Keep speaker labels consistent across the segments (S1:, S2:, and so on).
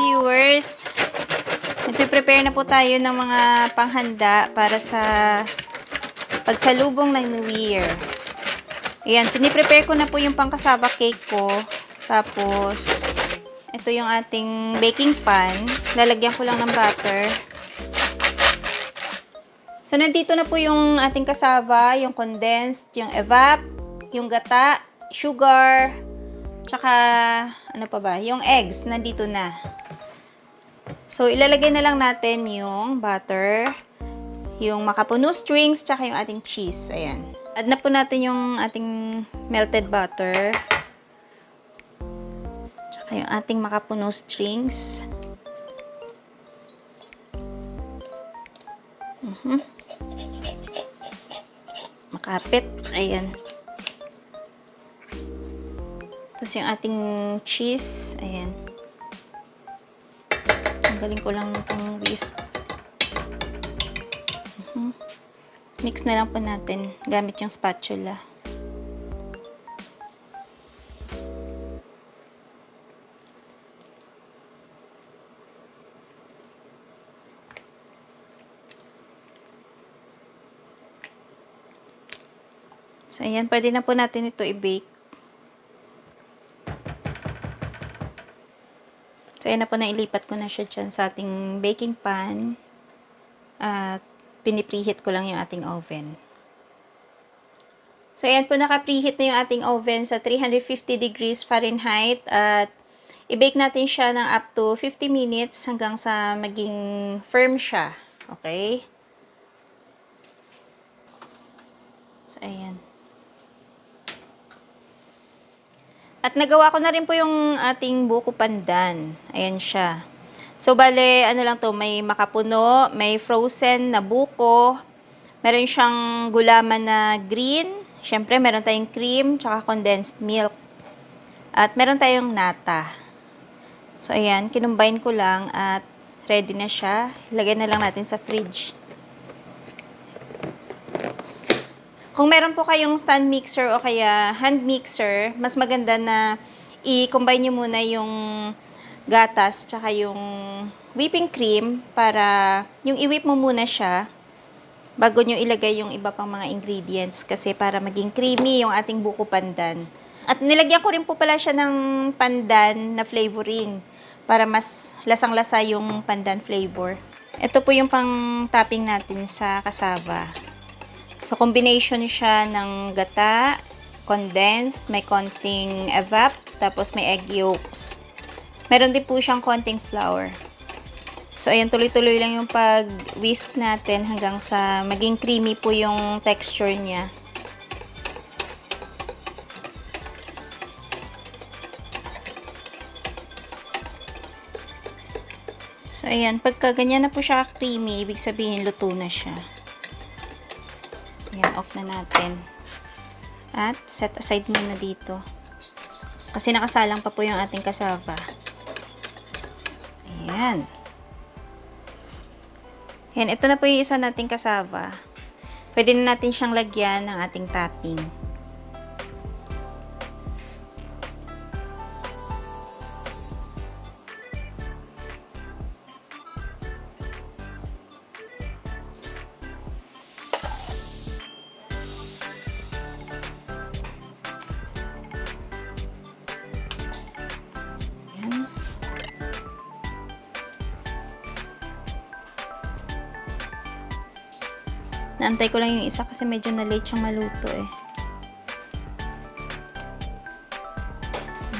S1: viewers, nagpe-prepare na po tayo ng mga panghanda para sa pagsalubong ng New Year. Ayan, piniprepare ko na po yung pangkasaba cake ko. Tapos, ito yung ating baking pan. Lalagyan ko lang ng butter. So, nandito na po yung ating kasaba, yung condensed, yung evap, yung gata, sugar, tsaka, ano pa ba, yung eggs, nandito na. So, ilalagay na lang natin yung butter, yung makapuno strings, tsaka yung ating cheese. Ayan. Add na po natin yung ating melted butter. Tsaka yung ating makapuno strings. Mhm. Makapit. Ayan. Tapos yung ating cheese. Ayan. Tanggalin ko lang itong whisk. Mhm. Mix na lang po natin gamit yung spatula. So, ayan. Pwede na po natin ito i-bake. So, ayan na po na ilipat ko na siya dyan sa ating baking pan. At pinipreheat ko lang yung ating oven. So, ayan po, naka-preheat na yung ating oven sa 350 degrees Fahrenheit. At i-bake natin siya ng up to 50 minutes hanggang sa maging firm siya. Okay? So, ayan. At nagawa ko na rin po yung ating buko pandan. Ayan siya. So, bale, ano lang to, may makapuno, may frozen na buko, meron siyang gulaman na green, syempre meron tayong cream, tsaka condensed milk. At meron tayong nata. So, ayan, kinumbine ko lang at ready na siya. Lagay na lang natin sa fridge. Kung meron po kayong stand mixer o kaya hand mixer, mas maganda na i-combine nyo muna yung gatas tsaka yung whipping cream para yung i-whip mo muna siya bago nyo ilagay yung iba pang mga ingredients kasi para maging creamy yung ating buko pandan. At nilagyan ko rin po pala siya ng pandan na flavoring para mas lasang-lasa yung pandan flavor. Ito po yung pang topping natin sa kasaba. So, combination siya ng gata, condensed, may konting evap, tapos may egg yolks. Meron din po siyang konting flour. So, ayan, tuloy-tuloy lang yung pag-whisk natin hanggang sa maging creamy po yung texture niya. So, ayan, pagka ganyan na po siya creamy, ibig sabihin luto na siya. Ayan, off na natin. At set aside muna dito. Kasi nakasalang pa po yung ating kasava. Ayan. Ayan, ito na po yung isa nating kasava. Pwede na natin siyang lagyan ng ating topping. Naantay ko lang yung isa kasi medyo na late siyang maluto eh.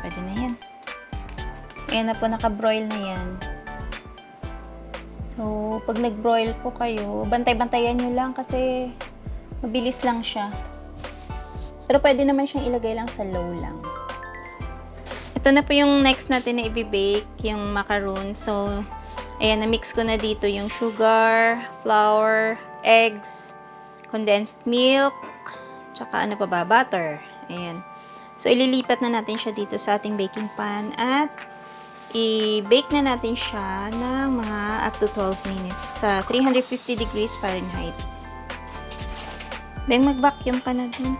S1: Pwede na yan. Ayan na po, naka-broil na yan. So, pag nag-broil po kayo, bantay-bantayan nyo lang kasi mabilis lang siya. Pero pwede naman siyang ilagay lang sa low lang. Ito na po yung next natin na i-bake, yung macaroon. So, ayan, na-mix ko na dito yung sugar, flour, eggs, condensed milk, tsaka ano pa ba, butter. Ayan. So, ililipat na natin siya dito sa ating baking pan at i-bake na natin siya ng mga up to 12 minutes sa 350 degrees Fahrenheit. Beng, mag-vacuum ka na dun.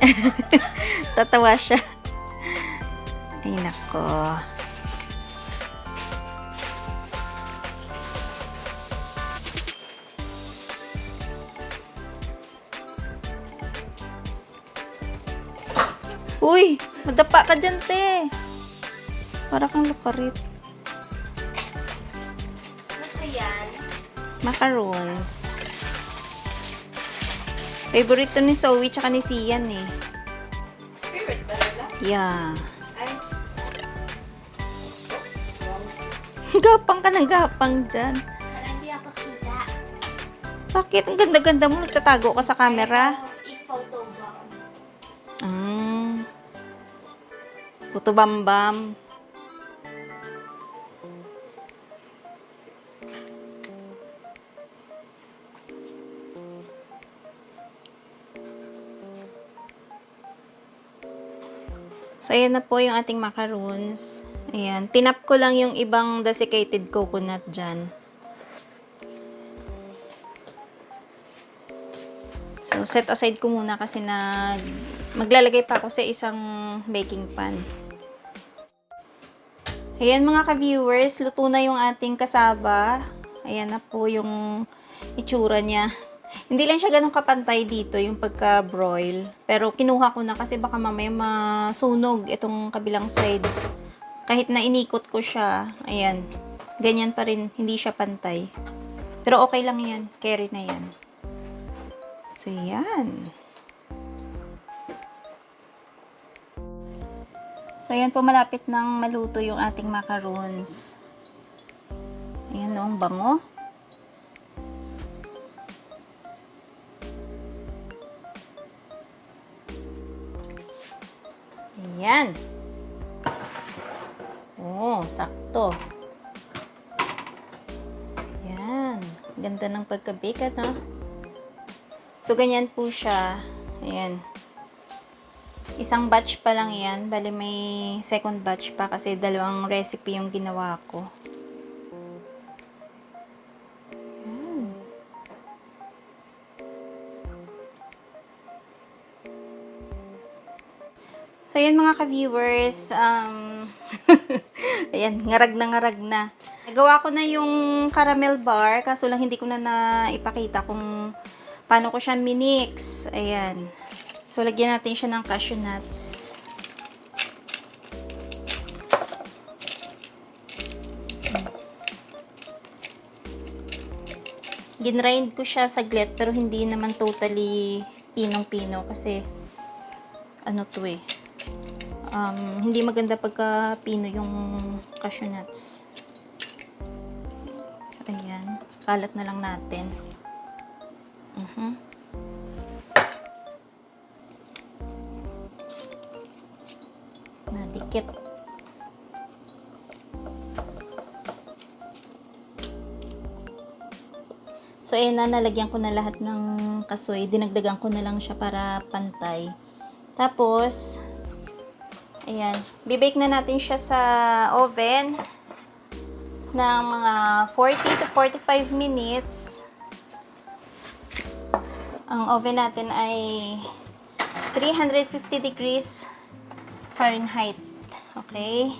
S1: Tatawa siya. Ay, nako. Uy, madapa ka dyan, te. Para kang lukarit.
S2: Ano yan?
S1: Macaroons. Favorite to ni Zoe tsaka ni Sian eh.
S2: Favorite ba nila?
S1: Yeah.
S2: Ay,
S1: Gapang ka ng gapang dyan.
S2: parang hindi ako kita.
S1: Bakit? Ang ganda-ganda mo. Nagtatago ka sa camera.
S2: I-photo ba?
S1: Ah. Puto bambam. So, ayan na po yung ating macaroons. Ayan. Tinap ko lang yung ibang desiccated coconut dyan. So, set aside ko muna kasi na maglalagay pa ako sa isang baking pan. Ayan mga ka-viewers, luto na yung ating kasaba. Ayan na po yung itsura niya. Hindi lang siya ganun kapantay dito yung pagka-broil. Pero kinuha ko na kasi baka mamaya masunog itong kabilang side. Kahit na inikot ko siya, ayan, ganyan pa rin, hindi siya pantay. Pero okay lang yan, carry na yan. So, yan. So, yan po, malapit nang maluto yung ating macaroons. Ayan, no, ang bango. Ayan. Oh, sakto. Ayan. Ganda ng pagka-bake, no? So, ganyan po siya. Ayan. Isang batch pa lang yan. Bali, may second batch pa kasi dalawang recipe yung ginawa ko. Ayan. So, ayan mga ka-viewers. Um, ayan, ngarag na ngarag na. Nagawa ko na yung caramel bar, kaso lang hindi ko na naipakita kung paano ko siya minix. Ayan. So, lagyan natin siya ng cashew nuts. Ginrind ko siya saglit, pero hindi naman totally pinong-pino kasi ano to eh. Um, hindi maganda pagka pino yung cashew nuts. So, ayan. Kalat na lang natin. So, ayan na, nalagyan ko na lahat ng kasoy. Dinagdagan ko na lang siya para pantay. Tapos, ayan, bibake na natin siya sa oven ng mga 40 to 45 minutes. Ang oven natin ay 350 degrees Fahrenheit. Okay?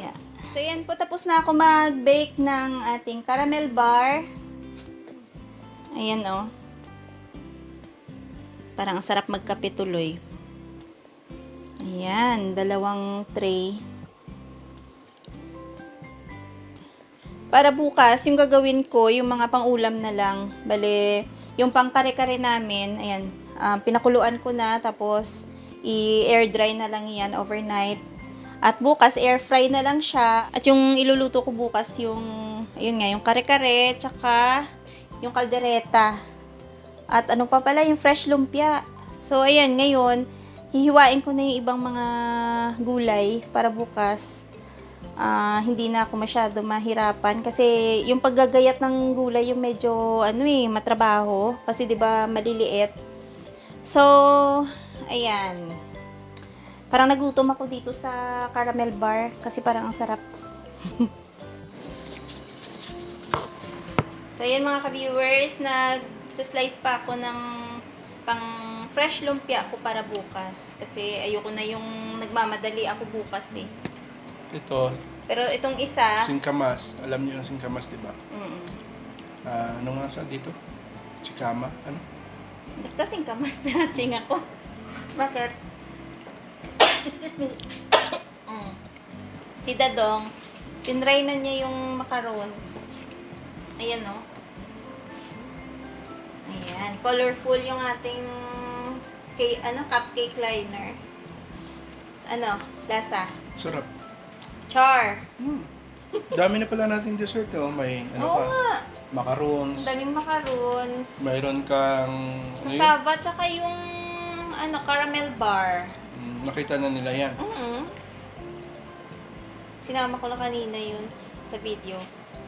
S1: Yeah. So, yan po. Tapos na ako mag-bake ng ating caramel bar. Ayan, oh. Parang ang sarap magkape tuloy. Ayan, dalawang tray. Para bukas, yung gagawin ko, yung mga pang-ulam na lang. Bale, yung pang kare-kare namin, ayan, um, pinakuluan ko na, tapos i-air dry na lang yan overnight. At bukas, air fry na lang siya. At yung iluluto ko bukas, yung, ayun nga, yung kare-kare, tsaka yung kaldereta. At ano pa pala, yung fresh lumpia. So, ayan, ngayon, hihiwain ko na yung ibang mga gulay para bukas ah, hindi na ako masyado mahirapan kasi yung paggagayat ng gulay yung medyo ano eh matrabaho kasi 'di ba maliliit. So, ayan. Parang nagutom ako dito sa caramel bar kasi parang ang sarap. so, ayan mga ka-viewers, nag-slice pa ako ng pang fresh lumpia ko para bukas kasi ayoko na yung nagmamadali ako bukas eh.
S3: Ito,
S1: Pero itong isa,
S3: singkamas. Alam niyo yung singkamas, di ba?
S1: mm,
S3: Ah, ano nga sa dito? Chikama? Ano?
S1: basta singkamas na ching ako. Bakit? Excuse me. Mm. Si Dadong, tinry na niya yung macarons. Ayan, no? Ayan. Colorful yung ating cake, ano, cupcake liner. Ano? Lasa.
S3: Sarap.
S1: Char.
S3: Hmm. Dami na pala natin dessert, oh. May ano
S1: Oo
S3: pa,
S1: nga.
S3: macarons.
S1: Ang daming macarons.
S3: Mayroon kang... ano yun?
S1: Tsaka yung ano, caramel bar.
S3: Hmm, nakita na nila yan.
S1: mm Sinama ko lang kanina yun sa video.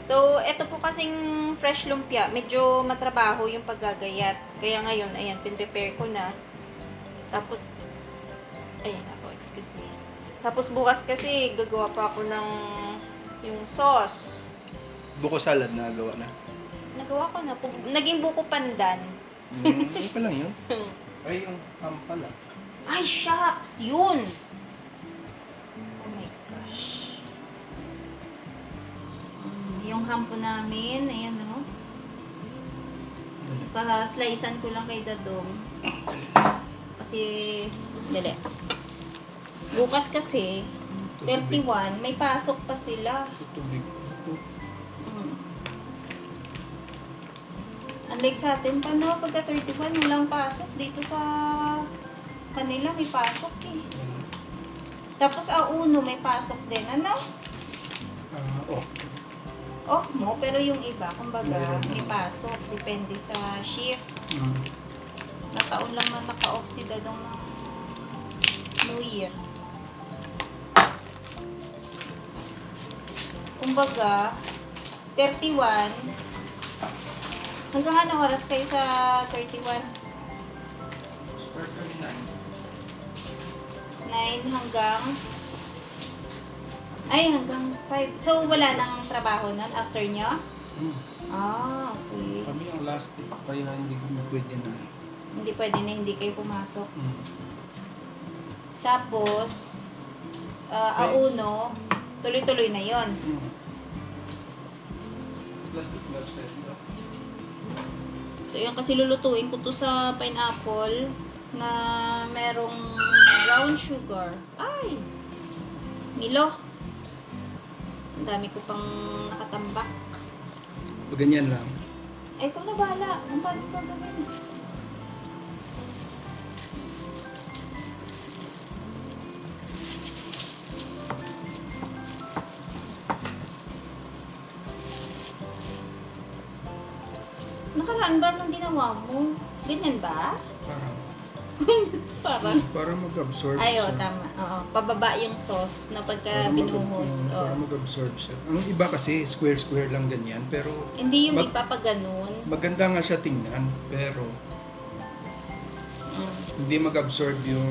S1: So, eto po kasing fresh lumpia. Medyo matrabaho yung paggagayat. Kaya ngayon, ayan, pin-prepare ko na. Tapos, ayan ako, excuse me. Tapos bukas kasi, gagawa pa ako ng yung sauce.
S3: Buko salad na gawa na.
S1: Nagawa ko na. Naging buko pandan.
S3: Hmm, ano pa lang yun? Ay, yung ham pala.
S1: Ay, shucks! Yun! Oh my gosh. Mm, Yung hampo namin, ayan o. Pa-slicean ko lang kay Dadong. Kasi, dali. Bukas kasi, 31, may pasok pa sila.
S3: Tutubig. Ito.
S1: Mm. Unlike sa atin pa no, pagka 31, walang pasok. Dito sa kanila may pasok eh. Tapos a uno may pasok din. Ano?
S3: Ah, off.
S1: Off mo, pero yung iba, kumbaga, may pasok. Depende sa shift.
S3: Hmm.
S1: Nataon lang na naka-off si Dadong ng New Year. Kumbaga, 31. Hanggang anong oras kayo sa 31? 9 hanggang... Ay, hanggang 5. So, wala nang trabaho nun after nyo?
S3: Hmm.
S1: Ah, okay.
S3: Kami ang last tip, kaya hindi kami pwede na.
S1: Hindi pwede na hindi kayo pumasok.
S3: Hmm.
S1: Tapos, ah, auno, tuloy-tuloy na yon.
S3: Hmm. Tayo. diba?
S1: So, yun kasi lulutuin ko to sa pineapple na merong brown sugar. Ay! Milo. Ang dami ko pang nakatambak.
S3: Pag ganyan lang.
S1: Ay, ikaw na bahala. Ang paano ko gawin? Nakaraan ba nung ginawa mo? Ganyan ba?
S3: Parang,
S1: Parang.
S3: para mag-absorb
S1: Ay,
S3: siya.
S1: tama. Oo. Pababa yung sauce na pagka
S3: Para mag-
S1: binuhos.
S3: hmm, Para mag-absorb siya. Ang iba kasi, square-square lang ganyan. Pero,
S1: Hindi yung
S3: Mag-
S1: ipapaganon.
S3: maganda nga siya tingnan. Pero,
S1: Mm,
S3: hindi mag-absorb yung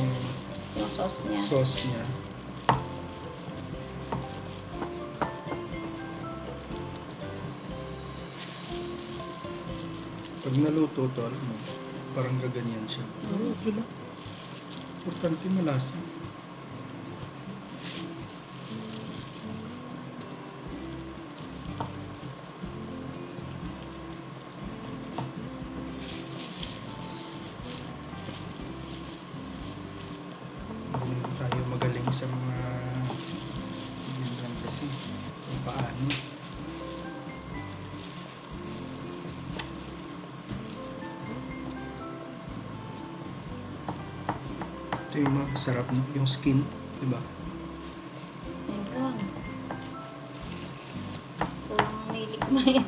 S1: yung sauce niya.
S3: sauce niya. Pag naluto to, alam mo, parang gaganyan siya. Okay lang. Importante malasa. Ito yung mga sarap no? yung skin, di ba?
S1: Ayun. Kurang may likma yan.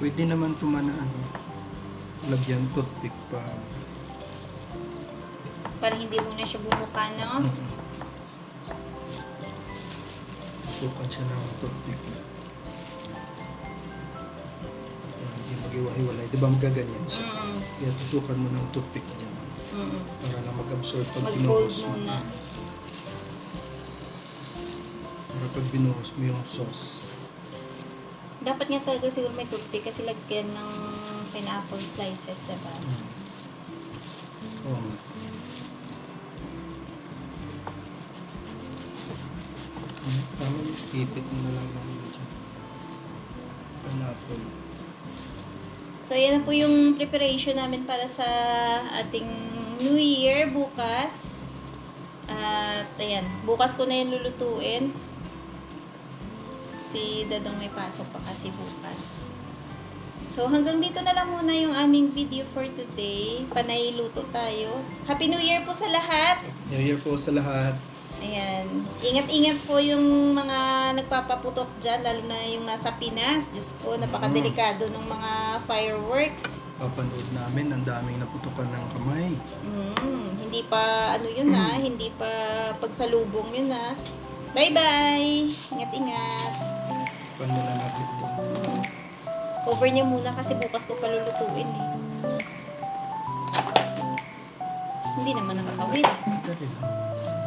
S3: Pwede naman tumana ano, lagyan toothpick pa.
S1: Para hindi muna siya bumuka, no?
S3: Mm. Sukat siya ng toothpick. Hindi mag-iwa-hiwalay. Di ba magaganyan siya?
S1: Mm,
S3: Kaya tusukan mo ng toothpick dyan.
S1: mm,
S3: Para lang mag-absorb pag
S1: Mag-fold
S3: binuhos mo.
S1: muna.
S3: Para pag binuhos mo yung sauce.
S1: Dapat nga talaga siguro may toothpick kasi lagyan ng pineapple slices, diba?
S3: Mm. Oo. Hmm, Tama ipit mo na lang ng dyan. Pineapple.
S1: So, yan po yung preparation namin para sa ating New Year bukas. At, ayan, bukas ko na yung lulutuin. Si Dadong may pasok pa kasi bukas. So, hanggang dito na lang muna yung aming video for today. Panay luto tayo. Happy New Year po sa lahat!
S3: New Year po sa lahat.
S1: Ayan. Ingat-ingat po yung mga nagpapaputok dyan, lalo na yung nasa Pinas. Diyos ko, napakadelikado ng mga fireworks.
S3: Papanood namin, ang daming naputukan ng kamay.
S1: Mm, hindi pa, ano yun na, hindi pa pagsalubong yun na. Bye-bye! Ingat-ingat!
S3: Paano na natin ito?
S1: Cover niya muna kasi bukas ko palulutuin eh. Hindi naman nakakawin.
S3: Dali lang.